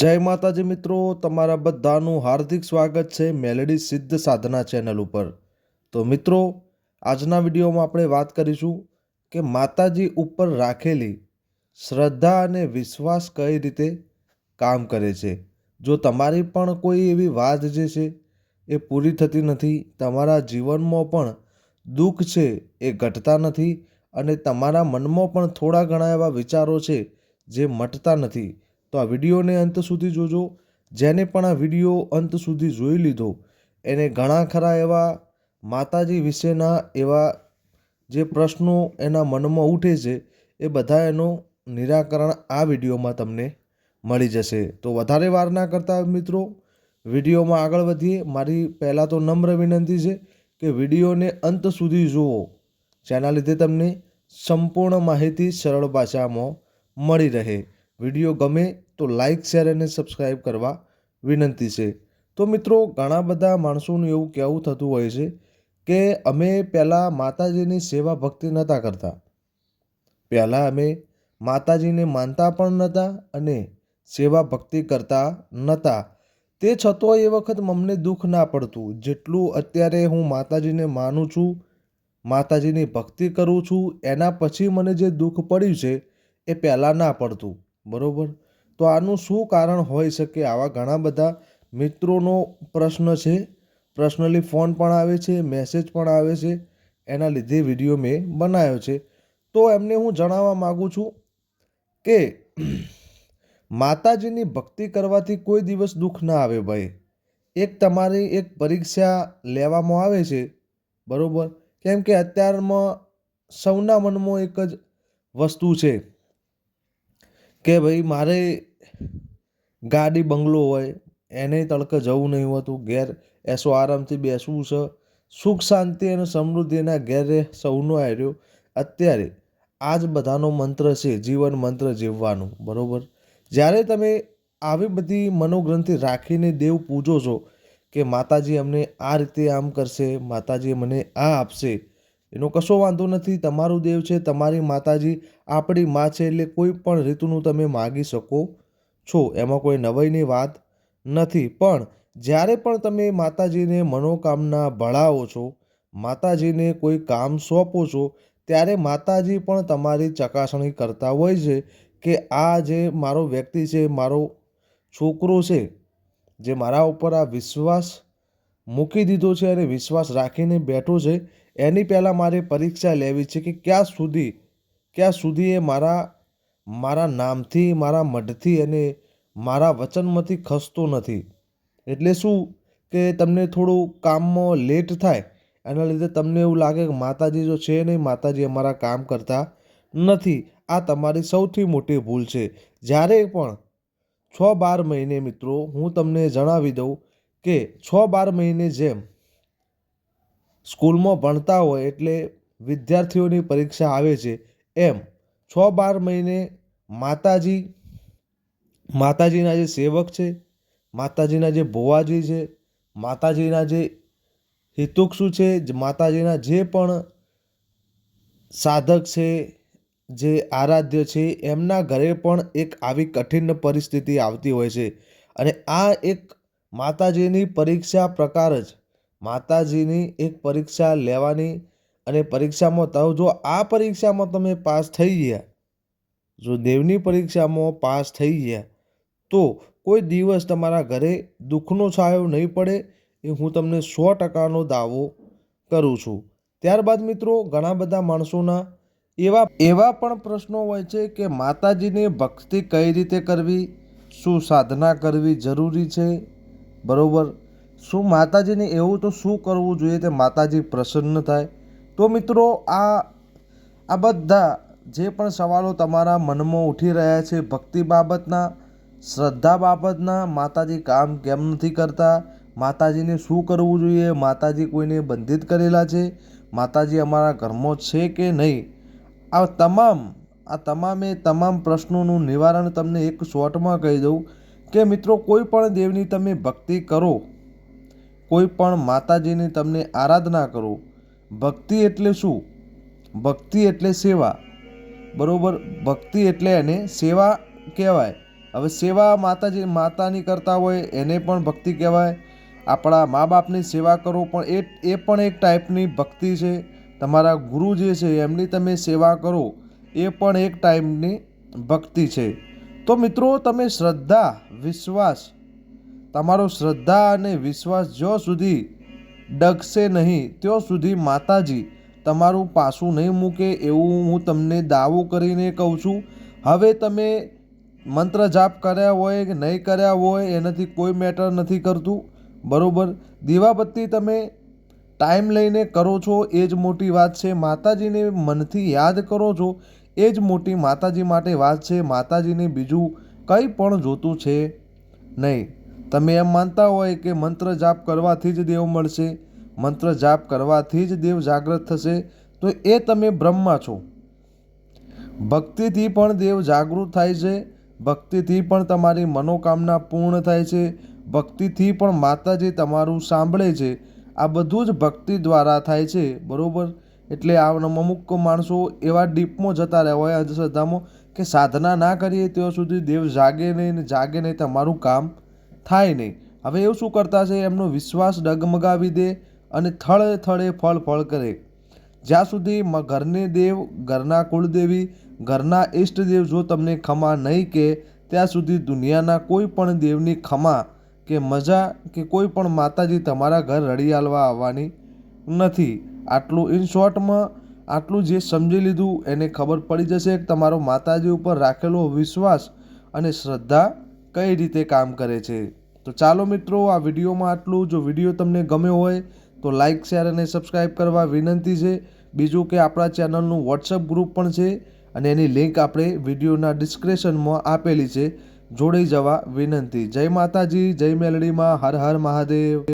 જય માતાજી મિત્રો, તમારા બધાનું હાર્દિક સ્વાગત છે મેલેડી સિદ્ધ સાધના ચેનલ ઉપર. તો મિત્રો, આજના વિડીયોમાં આપણે વાત કરીશું કે માતાજી ઉપર રાખેલી શ્રદ્ધા અને વિશ્વાસ કઈ રીતે કામ કરે છે. જો તમારી પણ કોઈ એવી વાત જે છે એ પૂરી થતી નથી, તમારા જીવનમાં પણ દુઃખ છે એ ઘટતા નથી અને તમારા મનમાં પણ થોડા ઘણા એવા વિચારો છે જે મટતા નથી. તો આ વિડીયોને અંત સુધી જોજો. જેને પણ આ વીડિયો અંત સુધી જોઈ લીધો, એને ઘણા ખરા એવા માતાજી વિશેના એવા જે પ્રશ્નો એના મનમાં ઉઠે છે, એ બધા એનો નિરાકરણ આ વિડીયોમાં તમને મળી જશે. તો વધારે વાર ના કરતા મિત્રો, વિડીયોમાં આગળ વધીએ. મારી પહેલાં તો નમ્ર વિનંતી છે કે વિડીયોને અંત સુધી જુઓ. જેના લીધે તમને સંપૂર્ણ માહિતી સરળ ભાષામાં મળી રહે. વીડિયો ગમે તો લાઇક શેર અને સબસ્ક્રાઈબ કરવા વિનંતી છે. તો મિત્રો, ઘણા બધા માણસોનું એવું કહેવું થતું હોય છે કે અમે પહેલાં માતાજીની સેવા ભક્તિ નહોતા કરતા. પહેલાં અમે માતાજીને માનતા પણ નહોતા અને સેવા ભક્તિ કરતા નહોતા. તે છતાં એ વખત અમને દુઃખ ના પડતું. જેટલું અત્યારે હું માતાજીને માનું છું, માતાજીની ભક્તિ કરું છું, એના પછી મને જે દુઃખ પડ્યું છે, એ પહેલાં ના પડતું. બરાબર? તો આનું શું કારણ હોઈ શકે? આવા ઘણા બધા મિત્રોનો પ્રશ્ન છે. પર્સનલી ફોન પણ આવે છે, મેસેજ પણ આવે છે. એના લીધે વીડિયો મેં બનાવ્યો છે. તો એમને હું જણાવવા માગું છું કે માતાજીની ભક્તિ કરવાથી કોઈ દિવસ દુઃખ ના આવે ભાઈ. એક તમારી એક પરીક્ષા લેવામાં આવે છે, બરાબર? કેમ કે અત્યારમાં સૌના મનમાં એક જ વસ્તુ છે. કે ભાઈ મારે ગાડી બંગલો હોય, એને તડકે જવું નહીં હોતું, ઘેર એસો આરામથી બેસવું છે. સુખ, શાંતિ અને સમૃદ્ધિના ઘેરે સૌનો આવ્યો અત્યારે આ જ બધાનો મંત્ર છે, જીવન મંત્ર જીવવાનું, બરાબર? જ્યારે તમે આવી બધી મનોગ્રંથિ રાખીને દેવ પૂજો છો કે માતાજી અમને આ રીતે આમ કરશે, માતાજી મને આ આપશે એનો કશો વાંધો નથી, તમારું દેવ છે, તમારી માતાજી, આપણી મા છે એટલે કોઈ પણ રીતનું તમે માગી શકો છો. એમાં કોઈ નવાઈની વાત નથી. પણ જ્યારે પણ તમે માતાજીને મનોકામના ભળાવો છો, માતાજીને કોઈ કામ સોંપો છો, ત્યારે માતાજી પણ તમારી ચકાસણી કરતા હોય છે કે આ જે મારો વ્યક્તિ છે, મારો છોકરો છે, જે મારા ઉપર આ વિશ્વાસ મૂકી દીધો છે અને વિશ્વાસ રાખીને બેઠો છે. એની પહેલાં મારે પરીક્ષા લેવી છે કે ક્યાં સુધી ક્યાં સુધી એ મારા મારા નામથી, મારા મઢથી અને મારા વચનમાંથી ખસતો નથી. એટલે શું કે તમને થોડું કામમાં લેટ થાય? એના લીધે તમને એવું લાગે કે માતાજી જો છે નહીં, માતાજી અમારા કામ કરતા નથી. આ તમારી સૌથી મોટી ભૂલ છે. જ્યારે પણ છ બાર મહિને મિત્રો, હું તમને જણાવી દઉં કે છ બાર મહિને જેમ સ્કૂલમાં ભણતા હોય એટલે વિદ્યાર્થીઓની પરીક્ષા આવે છે, એમ છ બાર મહિને માતાજી, માતાજીના જે સેવક છે, માતાજીના જે ભુવાજી છે, માતાજીના જે હિતુક્ષુ છે માતાજીના જે પણ સાધક છે, જે આરાધ્ય છે, એમના ઘરે પણ એક આવી કઠિન પરિસ્થિતિ આવતી હોય છે. અને આ એક માતાજીની પરીક્ષા પ્રકાર જ. માતાજીની એક પરીક્ષા લેવાની અને પરીક્ષામાં તો જો આ પરીક્ષામાં તમે પાસ થઈ ગયા, જો દેવની પરીક્ષામાં પાસ થઈ ગયા, તો કોઈ દિવસ તમારા ઘરે દુઃખનો છાયો નહીં પડે એ હું તમને સો ટકાનો દાવો કરું છું. ત્યારબાદ મિત્રો, ઘણા બધા માણસોના એવા એવા પણ પ્રશ્નો હોય છે કે માતાજીની ભક્તિ કઈ રીતે કરવી, શું સાધના કરવી જરૂરી છે બરાબર? શું માતાજીને એવું તો શું કરવું જોઈએ તે માતાજી પ્રસન્ન થાય? તો મિત્રો, આ આ બધા જે પણ સવાલો તમારા મનમાં ઉઠી રહ્યા છે ભક્તિ બાબતના, શ્રદ્ધા બાબતના, માતાજી કામ કેમ નથી કરતા? માતાજીને શું કરવું જોઈએ? માતાજી કોઈને બંધિત કરેલા છે? માતાજી અમારા ઘરમાં છે કે નહીં? આ તમામ, આ તમામે તમામ પ્રશ્નોનું નિવારણ તમને એક શોર્ટમાં કહી દઉં. કે મિત્રો, કોઈ પણ દેવની તમે ભક્તિ કરો, કોઈ પણ માતાજીની તમને આરાધના કરો, ભક્તિ એટલે શું? ભક્તિ એટલે સેવા. બરાબર? ભક્તિ એટલે એને સેવા કહેવાય. હવે સેવા માતાજી, માતાની કરતા હોય એને પણ ભક્તિ કહેવાય. આપણા મા બાપની સેવા કરો, પણ એ એ પણ એક ટાઈપની ભક્તિ છે. તમારા ગુરુ જે છે, એમની તમે સેવા કરો, એ પણ એક ટાઈપની ભક્તિ છે. તો મિત્રો, તમે શ્રદ્ધા, વિશ્વાસ, તમારો શ્રદ્ધા અને વિશ્વાસ જ્યાં સુધી ડગશે નહીં, ત્યાં સુધી માતાજી તમારું પાછું નહીં મૂકે એવું હું તમને દાવો કરીને કહું છું. હવે તમે મંત્ર જાપ કર્યા હોય કે નહીં કર્યા હોય, એનાથી કોઈ મેટર નથી કરતું. બરાબર? દીવાબત્તી તમે ટાઈમ લઈને કરો છો, એ જ મોટી વાત છે. માતાજીને મનથી યાદ કરો છો એ જ મોટી માતાજી માટે વાત છે. માતાજીને બીજું કંઈ પણ જોતું છે નહીં. તમે એમ માનતા હોય કે મંત્ર જાપ કરવાથી જ દેવ મળશે, મંત્ર જાપ કરવાથી જ દેવ જાગૃત થશે, તો એ તમે બ્રહ્મા છો. ભક્તિથી પણ દેવ જાગૃત થાય છે, ભક્તિથી પણ તમારી મનોકામના પૂર્ણ થાય છે, ભક્તિથી પણ માતાજી તમારું સાંભળે છે. આ બધું જ ભક્તિ દ્વારા થાય છે. બરાબર? એટલે આમ અમુક માણસો એવા ડીપમાં જતા રહ્યા હોય અંધશ્રદ્ધામાં કે સાધના ના કરીએ ત્યાં સુધી દેવ જાગે નહીં ને જાગે નહીં તમારું કામ થાય નહીં. હવે એવું શું કરતા છે? એમનો વિશ્વાસ ડગમગાવી દે અને થળે થળે ફળ ફળ કરે. જ્યાં સુધી ઘરને દેવ, ઘરના કુળદેવી, ઘરના ઈષ્ટદેવ જો તમને ખમા નહીં કે, ત્યાં સુધી દુનિયાના કોઈ પણ દેવની ખમા કે મજા કે કોઈ પણ માતાજી તમારા ઘર રડી આલવા આવવાની નથી. આટલું ઇન શોર્ટમાં આટલું જે સમજી લીધું, એને ખબર પડી જશે કે તમારો માતાજી ઉપર રાખેલો વિશ્વાસ અને શ્રદ્ધા કઈ રીતે કામ કરે છે. તો ચાલો મિત્રો, આ વિડીયોમાં આટલું. જો વીડિયો તમને ગમ્યો હોય, તો લાઇક શેર અને સબસ્ક્રાઈબ કરવા વિનંતી છે. બીજું કે આપણા ચેનલનું વોટ્સઅપ ગ્રુપ પણ છે અને એની લિંક આપણે વિડીયોના ડિસ્ક્રિપ્શનમાં આપેલી છે. જોડાઈ જવા વિનંતી. જય માતાજી, જય મેલડીમાં, હર હર મહાદેવ.